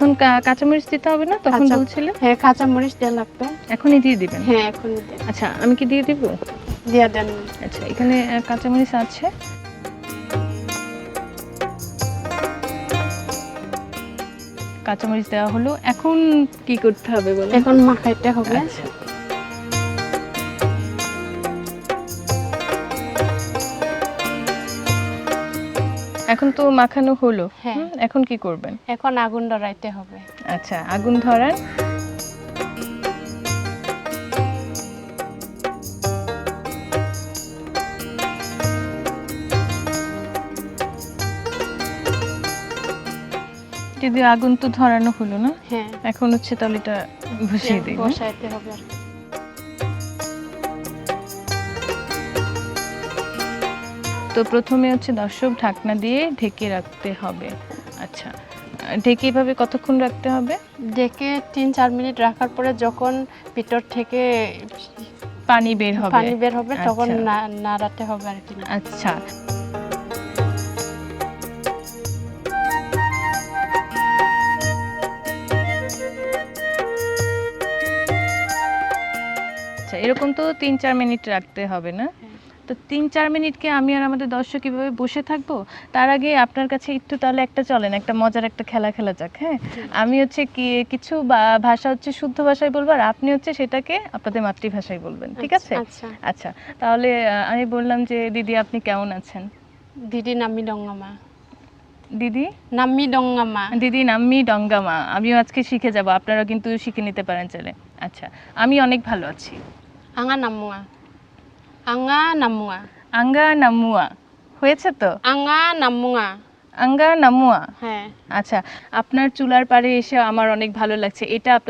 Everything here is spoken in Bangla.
এখন কাঁচামরিচ দিতে হবে না তখন বলছিলেন হ্যাঁ কাঁচামরিচ দেওয়া লাগবে এখনই দিয়ে দিবেন? হ্যাঁ এখন আচ্ছা আমি কি দিয়ে দিব? দিয়া দেন। আচ্ছা এখানে কাঁচামরিচ আছে। কাঁচামরিচ দেওয়া হলো। এখন কি করতে হবে বলো এখন মাখাইতে হবে। আচ্ছা। এখন তো মাখানো হলো। হ্যাঁ। এখন কি করবেন? এখন আগুন ধরাইতে হবে। আচ্ছা আগুন ধরান। যদি আগুন তো ধরানো হলো না হ্যাঁ। এখন হচ্ছে তাহলে এটা বসিয়ে দিই বসাইতে হবে আর তো প্রথমে হচ্ছে দর্শক ঢাকনা দিয়ে ঢেকে রাখতে হবে। আচ্ছা ঢেকে এভাবে কতক্ষণ রাখতে হবে? ডেকে তিন চার মিনিট রাখার পরে যখন ভিতর থেকে পানি বের হবে। পানি বের হবে তখন আচ্ছা। নাড়াতে হবে আর কি। আচ্ছা। আচ্ছা এরকম তো তিন চার মিনিট রাখতে হবে না? হ্যাঁ। তো তিন চার মিনিটকে আমি আর আমাদের দর্শক কীভাবে বসে থাকব। তার আগে আপনার কাছে একটু তাহলে একটা চলেন একটা মজার একটা খেলা খেলা যাক হ্যাঁ? আমি হচ্ছে কি কিছু ভাষা হচ্ছে শুদ্ধ ভাষায় বলব আর আপনি হচ্ছে সেটাকে আপনাদের মাতৃভাষায় বলবেন ঠিক আছে? আচ্ছা আচ্ছা। তাহলে আমি বললাম যে দিদি আপনি কেমন আছেন? দিদি নাম্মি ডঙ্গামা। দিদি? নাম্মি ডঙ্গামা। দিদি নাম্মি ডঙ্গামা আমিও আজকে শিখে যাব আপনারা কিন্তু শিখে নিতে পারেন চাইলে। আচ্ছা আমি অনেক ভালো আছি। আঙা নামুয়া আঙা নামুয়া আঙ্গা নামুয়া হয়েছে তো? আঙা নামুয়া আঙ্গা নামুয়া হ্যাঁ। আচ্ছা আপনার চুলার পাড়ে এসে আমার অনেক ভালো লাগছে। এটা আপনাদের